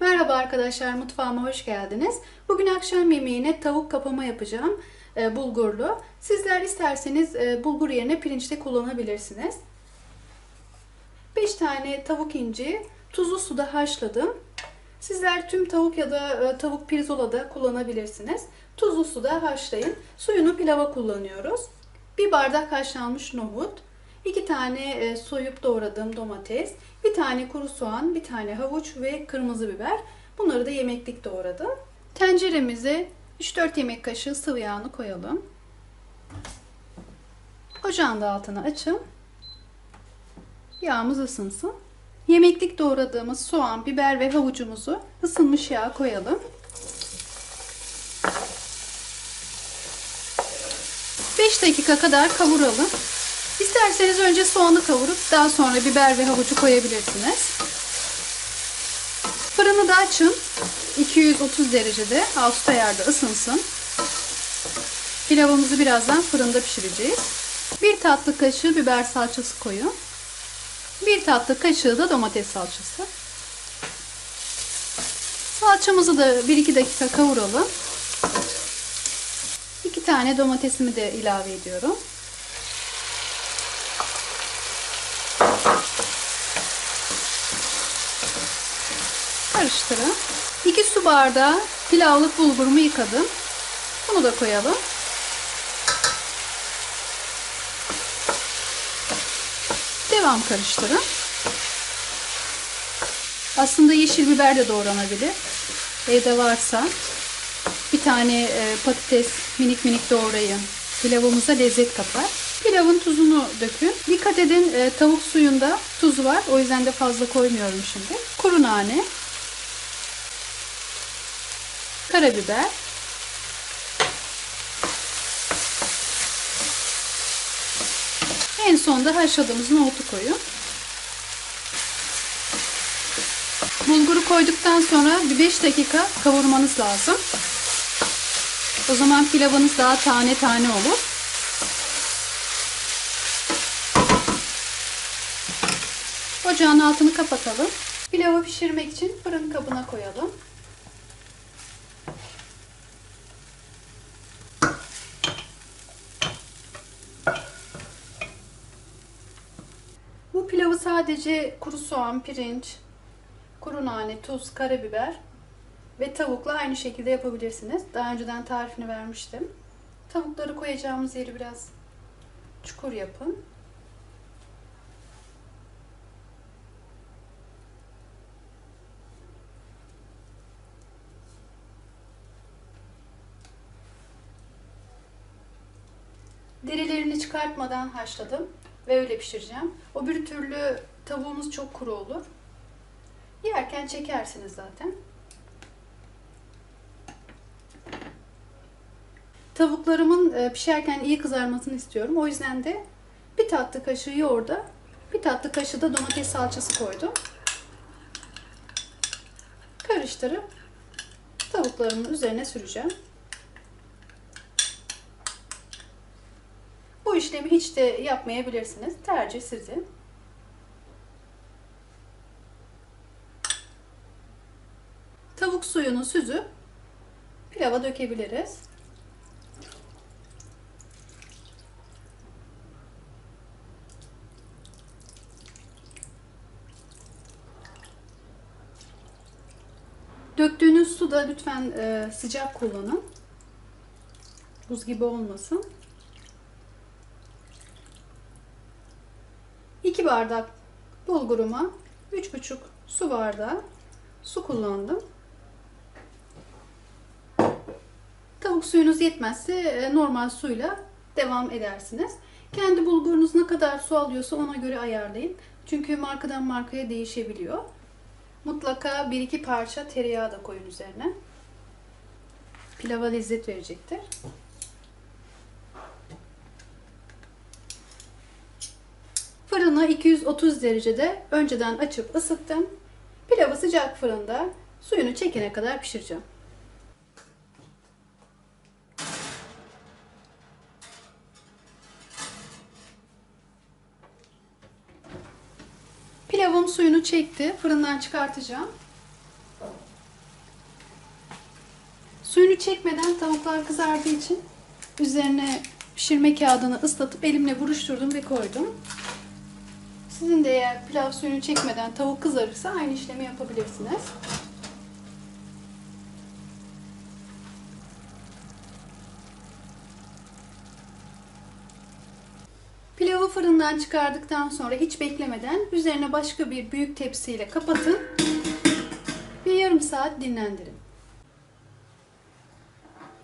Merhaba arkadaşlar, mutfağıma hoş geldiniz. Bugün akşam yemeğine tavuk kapama yapacağım, e, bulgurlu. Sizler isterseniz e, bulgur yerine pirinç de kullanabilirsiniz. 5 tane tavuk inci tuzlu suda haşladım. Sizler tüm tavuk ya da e, tavuk pirzola da kullanabilirsiniz. Tuzlu suda haşlayın. Suyunu pilava kullanıyoruz. Bir bardak haşlanmış nohut, 2 tane e, soyup doğradığım domates, bir tane kuru soğan, bir tane havuç ve kırmızı biber. Bunları da yemeklik doğradım. Tenceremize 3-4 yemek kaşığı sıvı yağını koyalım. Ocağın da altını açın. Yağımız ısınsın. Yemeklik doğradığımız soğan, biber ve havucumuzu ısınmış yağa koyalım. 5 dakika kadar kavuralım. İsterseniz önce soğanı kavurup daha sonra biber ve havucu koyabilirsiniz. Fırını da açın. 230 derecede alt ayarda ısınsın. Pilavımızı birazdan fırında pişireceğiz. 1 tatlı kaşığı biber salçası koyun. 1 tatlı kaşığı da domates salçası. Salçamızı da 1-2 dakika kavuralım. 2 tane domatesimi de ilave ediyorum. Karıştırın. 2 su bardağı pilavlık bulgurumu yıkadım. Bunu da koyalım. Devam karıştırın. Aslında yeşil biber de doğranabilir. Evde varsa bir tane e, patates minik minik doğrayın. Pilavımıza lezzet katar. Pilavın tuzunu dökün. Dikkat edin e, tavuk suyunda tuz var. O yüzden de fazla koymuyorum şimdi. Kuru nane. Karabiber. En sonda haşladığımız nohutu koyun. Bulguru koyduktan sonra bir 5 dakika kavurmanız lazım. O zaman pilavınız daha tane tane olur. Ocağın altını kapatalım. Pilavı pişirmek için fırın kabına koyalım. Bu pilavı sadece kuru soğan, pirinç, kuru nane, tuz, karabiber ve tavukla aynı şekilde yapabilirsiniz. Daha önceden tarifini vermiştim. Tavukları koyacağımız yeri biraz çukur yapın. Derilerini çıkartmadan haşladım ve öyle pişireceğim. O bir türlü tavuğumuz çok kuru olur. Yerken çekersiniz zaten. Tavuklarımın e, pişerken iyi kızarmasını istiyorum. O yüzden de bir tatlı kaşığı yoğurda, bir tatlı kaşığı da domates salçası koydum. Karıştırıp tavuklarımın üzerine süreceğim. İşlemi hiç de yapmayabilirsiniz. Tercih sizin. Tavuk suyunu süzüp pilava dökebiliriz. Döktüğünüz su da lütfen e, sıcak kullanın. Buz gibi olmasın. 2 bardak bulguruma 3,5 su bardağı su kullandım. Tavuk suyunuz yetmezse e, normal suyla devam edersiniz. Kendi bulgurunuz ne kadar su alıyorsa ona göre ayarlayın. Çünkü markadan markaya değişebiliyor. Mutlaka 1-2 parça tereyağı da koyun üzerine. Pilava lezzet verecektir. Fırını 230 derecede önceden açıp ısıttım. Pilavı sıcak fırında suyunu çekene kadar pişireceğim. Pilavım suyunu çekti. Fırından çıkartacağım. suyu çekmeden tavuklar kızardığı için üzerine pişirme kağıdını ıslatıp elimle buruşturdum ve koydum. Sizin de eğer pilav suyunu çekmeden tavuk kızarırsa aynı işlemi yapabilirsiniz. Pilavı fırından çıkardıktan sonra hiç beklemeden üzerine başka bir büyük tepsiyle kapatın ve yarım saat dinlendirin.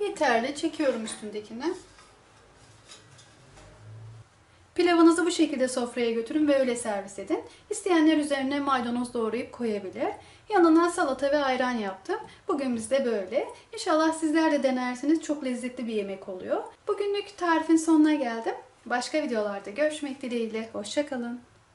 Yeterli. Çekiyorum üstündekini. Pilavınızı bu şekilde sofraya götürün ve öyle servis edin. İsteyenler üzerine maydanoz doğrayıp koyabilir. Yanına salata ve ayran yaptım. Bugün bizde böyle. İnşallah sizler de denersiniz. Çok lezzetli bir yemek oluyor. Bugünlük tarifin sonuna geldim. Başka videolarda görüşmek dileğiyle. Hoşçakalın.